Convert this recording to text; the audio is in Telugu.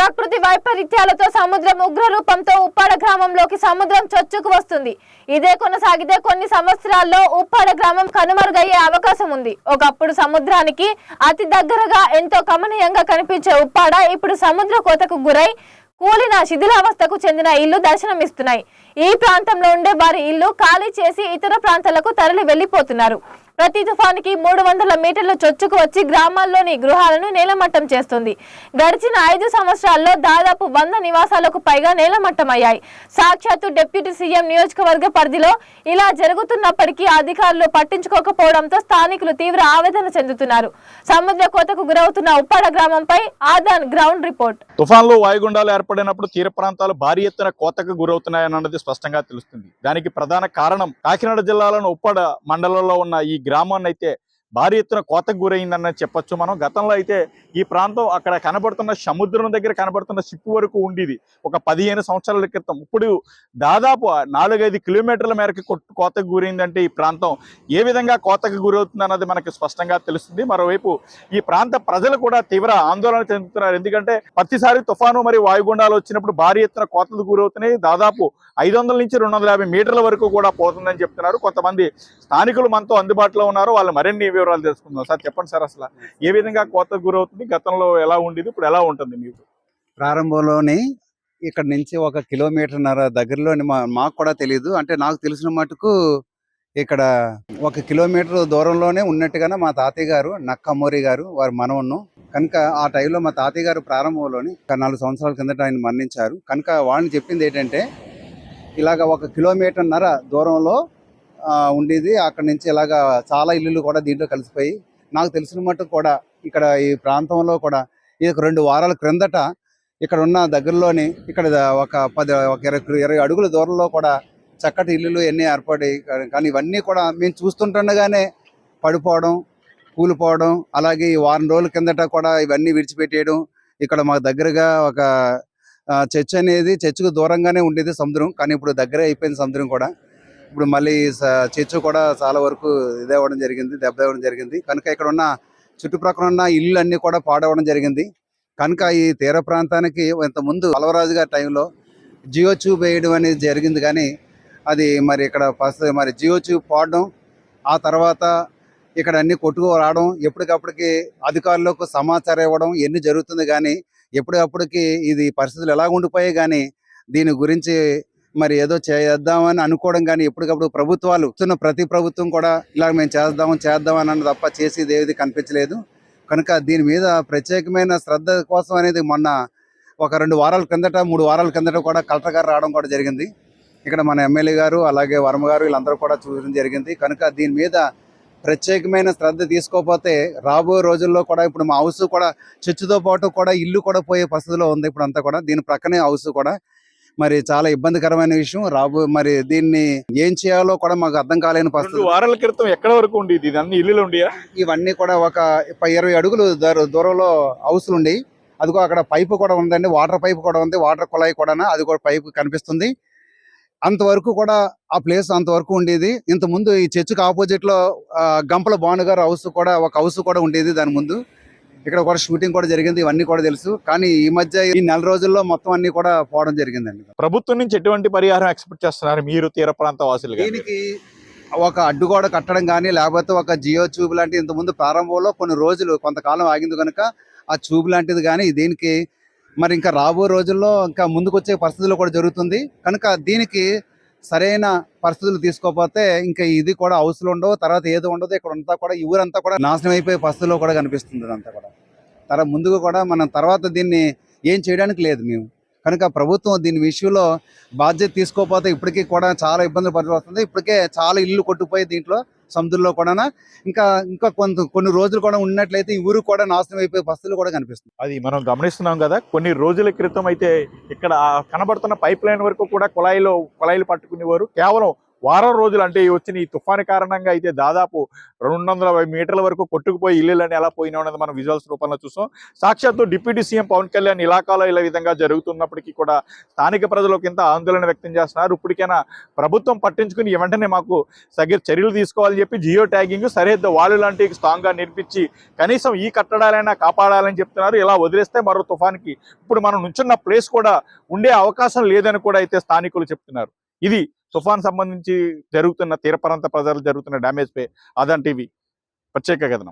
ప్రకృతి వైపరీత్యాలతో సముద్రం ఉగ్ర రూపంతో ఉప్పాడ గ్రామంలోకి సముద్రం చొచ్చుకు వస్తుంది. ఇదే కొనసాగితే కొన్ని సంవత్సరాల్లో ఉప్పాడ గ్రామం కనుమరుగయ్యే అవకాశం ఉంది. ఒకప్పుడు సముద్రానికి అతి దగ్గరగా ఎంతో కమనీయంగా కనిపించే ఉప్పాడ ఇప్పుడు సముద్ర కోతకు గురై కూలిన శిథిలావస్థకు చెందిన ఇల్లు దర్శనమిస్తున్నాయి. ఈ ప్రాంతంలో ఉండే వారి ఇల్లు ఖాళీ చేసి ఇతర ప్రాంతాలకు తరలి వెళ్ళిపోతున్నారు ప్రతి తుఫానికి మూడు వందల మీటర్ల చొచ్చుకు వచ్చి గ్రామాల్లోని గృహాలను నేలమట్టం చేస్తుంది. గడిచిన ఐదు సంవత్సరాల్లో దాదాపు వంద నివాసాలకు పైగా నేలమట్టం అయ్యాయి సాక్షాత్తు డిప్యూటీ సీఎం నియోజకవర్గ పరిధిలో ఇలా జరుగుతున్నప్పటికీ అధికారులు పట్టించుకోకపోవడంతో స్థానికులు తీవ్ర ఆవేదన చెందుతున్నారు. సముద్ర కోతకు గురవుతున్న ఉప్పాడ గ్రామంపై ఆదాన్ గ్రౌండ్ రిపోర్ట్. తుఫాన్లు వాయుగుండాలు ఏర్పడినప్పుడు తీర ప్రాంతాలు భారీ ఎత్తున కోతకు గురవుతున్నాయన్నది స్పష్టంగా తెలుస్తుంది. దానికి ప్రధాన కారణం కాకినాడ జిల్లాలోని ఉప్పాడ మండలంలో ఉన్న ఈ గ్రామాన్ని అయితే భారీ ఎత్తున కోతకు గురైందని చెప్పొచ్చు మనం. గతంలో అయితే ఈ ప్రాంతం అక్కడ కనబడుతున్న సముద్రం దగ్గర కనబడుతున్న షిప్ వరకు ఉండేది. ఒక పదిహేను సంవత్సరాల క్రితం. ఇప్పుడు దాదాపు నాలుగైదు కిలోమీటర్ల మేరకు కొట్టు- కోతకు గురైందంటే ఈ ప్రాంతం ఏ విధంగా కోతకు గురవుతుంది అన్నది మనకి స్పష్టంగా తెలుస్తుంది. మరోవైపు ఈ ప్రాంత ప్రజలు కూడా తీవ్ర ఆందోళన చెందుతున్నారు. ఎందుకంటే ప్రతిసారి తుఫాను మరియు వాయుగుండాలు వచ్చినప్పుడు భారీ ఎత్తున కోతలు గురవుతున్నాయి. దాదాపు ఐదు వందల నుంచి రెండు వందల యాభై మీటర్ల వరకు కూడా పోతుందని చెప్తున్నారు. కొంతమంది స్థానికులు మనతో అందుబాటులో ఉన్నారు. వాళ్ళు మరిన్ని వివరాలు తెలుసుకుందాం. సార్ చెప్పండి సార్ అసలు ఏ విధంగా కోత గురవుతుంది గతంలో ఎలా ఉండేది ఇప్పుడు ఎలా ఉంటుంది మీకు? ప్రారంభంలోని ఇక్కడ నుంచి ఒక కిలోమీటర్న్నర దగ్గరలోని మా మాకు కూడా తెలియదు అంటే నాకు తెలిసిన మటుకు ఇక్కడ ఒక కిలోమీటర్ దూరంలోనే ఉన్నట్టుగానే మా తాతయ్య గారు నక్కమోరి గారు వారి మనవన్ను కనుక ఆ టైంలో మా తాతయ్య గారు ప్రారంభంలోని నాలుగు సంవత్సరాల కిందట ఆయన మరణించారు. కనుక వాళ్ళని చెప్పింది ఏంటంటే ఇలాగ ఒక కిలోమీటర్న్నర దూరంలో ఉండేది. అక్కడ నుంచి ఇలాగ చాలా ఇల్లులు కూడా దీంట్లో కలిసిపోయి నాకు తెలిసిన మట్టుకు కూడా ఇక్కడ ఈ ప్రాంతంలో కూడా ఇది ఒక రెండు వారాల క్రిందట ఇక్కడ ఉన్న దగ్గరలోని ఇక్కడ ఒక పది ఒక ఇరవై ఇరవై అడుగుల దూరంలో కూడా చక్కటి ఇల్లులు ఎన్ని ఏర్పడాయి కానీ ఇవన్నీ కూడా మేము చూస్తుండగానే పడిపోవడం కూలిపోవడం అలాగే ఈ వారం రోజుల కిందట కూడా ఇవన్నీ విడిచిపెట్టేయడం ఇక్కడ మాకు దగ్గరగా ఒక చర్చ్ అనేది చర్చ్కు దూరంగానే ఉండేది సముద్రం. కానీ ఇప్పుడు దగ్గరే అయిపోయింది సముద్రం కూడా. ఇప్పుడు మళ్ళీ చర్చ్ కూడా చాలా వరకు ఇదవ్వడం జరిగింది దెబ్బ ఇవ్వడం జరిగింది. కనుక ఇక్కడ ఉన్న చుట్టుప్రక్కల ఉన్న ఇల్లు అన్ని కూడా పాడవడం జరిగింది. కనుక ఈ తీర ప్రాంతానికి ఇంత ముందు అలవరాజు గారి టైంలో జియో ట్యూబ్ వేయడం అనేది జరిగింది. కానీ అది మరి ఇక్కడ ఫస్ట్ మరి జియో ట్యూబ్ పాడడం ఆ తర్వాత ఇక్కడ అన్ని కొట్టుకు రావడం ఎప్పటికప్పటికి అధికారులకు సమాచారం ఇవ్వడం ఎన్ని జరుగుతుంది. కానీ ఎప్పటికప్పటికి ఇది పరిస్థితులు ఎలా ఉండిపోయాయి కానీ దీని గురించి మరి ఏదో చేద్దామని అనుకోవడం కానీ ఎప్పటికప్పుడు ప్రభుత్వాలు ఇస్తున్న ప్రతి ప్రభుత్వం కూడా ఇలా మేము చేద్దాం చేద్దాం అని తప్ప చేసేది ఏది కనిపించలేదు. కనుక దీని మీద ప్రత్యేకమైన శ్రద్ధ కోసం అనేది మొన్న ఒక రెండు వారాల కిందట మూడు వారాల కిందట కూడా కలెక్టర్ గారు రావడం కూడా జరిగింది. ఇక్కడ మన ఎమ్మెల్యే గారు అలాగే వర్మ గారు వీళ్ళందరూ కూడా చూడడం జరిగింది. కనుక దీని మీద ప్రత్యేకమైన శ్రద్ధ తీసుకోకపోతే రాబోయే రోజుల్లో కూడా ఇప్పుడు మా హౌస్ కూడా చర్చితో పాటు కూడా ఇల్లు కూడా పోయే పరిస్థితిలో ఉంది ఇప్పుడు అంతా కూడా. దీని ప్రక్కనే హౌస్ కూడా. మరి చాలా ఇబ్బందికరమైన విషయం. రాబో మరి దీన్ని ఏం చేయాలో కూడా మాకు అర్థం కాలేని పరిస్థితి. వారాల క్రితం ఎక్కడ వరకు ఉండేది? అన్ని ఇల్లులు ఉండియా? ఇవన్నీ కూడా ఒక ఇరవై అడుగులు దూర- దూరంలో హౌస్లు ఉండి అదిగో అక్కడ పైపు కూడా ఉందండి. వాటర్ పైప్ కూడా ఉంది. వాటర్ కుళాయి కూడా అది కూడా పైపు కనిపిస్తుంది. అంతవరకు కూడా ఆ ప్లేస్ అంతవరకు ఉండేది. ఇంత ముందు ఈ చర్చికి ఆపోజిట్లో ఆ, గంపల భాను గారు హౌస్ కూడా ఒక హౌస్ కూడా ఉండేది దాని ముందు. ఇక్కడ కూడా షూటింగ్ కూడా జరిగింది ఇవన్నీ కూడా తెలుసు. కానీ ఈ మధ్య ఈ నెల రోజుల్లో మొత్తం అన్ని కూడా పోవడం జరిగిందండి. ప్రభుత్వం నుంచి ఎటువంటి పరిహారం ఎక్స్పెక్ట్ చేస్తున్నారు మీరు తీర ప్రాంత వాసులుగా? దీనికి ఒక అడ్డుగోడ కట్టడం కానీ లేకపోతే ఒక జియో ట్యూబ్ లాంటి ఇంతకుముందు ప్రారంభంలో కొన్ని రోజులు కొంతకాలం ఆగింది కనుక ఆ ట్యూబ్ లాంటిది కానీ దీనికి మరి ఇంకా రాబో రోజుల్లో ఇంకా ముందుకు వచ్చే పరిస్థితులు కూడా జరుగుతుంది. కనుక దీనికి సరైన పరిస్థితులు తీసుకోకపోతే ఇంకా ఇది కూడా అవసరం ఉండవు తర్వాత ఏది ఉండదు ఇక్కడ అంతా కూడా ఈ ఊరంతా కూడా నాశనం అయిపోయే పరిస్థితుల్లో కూడా కనిపిస్తుంది అంతా కూడా. తర్వాత ముందుగా కూడా మనం తర్వాత దీన్ని ఏం చేయడానికి లేదు మేము. కనుక ప్రభుత్వం దీని విషయంలో బాధ్యత తీసుకోకపోతే ఇప్పటికీ కూడా చాలా ఇబ్బందులు పడిపోతుంది ఇప్పటికే చాలా ఇల్లు కొట్టుకుపోయి దీంట్లో సముద్రంలో కూడా ఇంకా ఇంకా కొంత కొన్ని రోజులు కూడా ఉన్నట్లయితే ఈ ఊరు కూడా నాశనం అయిపోయే పరిస్థితులు కూడా కనిపిస్తుంది అది మనం గమనిస్తున్నాం కదా కొన్ని రోజుల క్రితం అయితే ఇక్కడ కనబడుతున్న పైప్ లైన్ వరకు కూడా కుళాయిలో కుళాయిలు పట్టుకునేవారు. కేవలం వారం రోజులు అంటే ఈ వచ్చిన ఈ తుఫాను కారణంగా అయితే దాదాపు రెండు వందల మీటర్ల వరకు కొట్టుకుపోయి ఇల్లులని ఎలా పోయినా ఉన్నది మనం విజువల్స్ రూపంలో చూసాం. సాక్షాత్తు డిప్యూటీ సీఎం పవన్ కళ్యాణ్ ఇలాకాలో ఇలా విధంగా జరుగుతున్నప్పటికీ కూడా స్థానిక ప్రజలకు ఇంత ఆందోళన వ్యక్తం చేస్తున్నారు. ఇప్పటికైనా ప్రభుత్వం పట్టించుకుని వెంటనే మాకు సగిర చర్యలు తీసుకోవాలని చెప్పి జియో ట్యాగింగ్ సరిహద్దు వాళ్ళు లాంటి స్ట్రాంగ్గా నిర్మించి కనీసం ఈ కట్టడాలైనా కాపాడాలని చెప్తున్నారు. ఇలా వదిలేస్తే మరో తుఫాన్కి ఇప్పుడు మనం నుంచున్న ప్లేస్ కూడా ఉండే అవకాశం లేదని కూడా అయితే స్థానికులు చెప్తున్నారు. ఇది తుఫాన్ సంబంధించి జరుగుతున్న తీర ప్రాంత ప్రజలు జరుగుతున్న డ్యామేజ్ పే అదాన్ టీవీ ప్రత్యేక కథనం.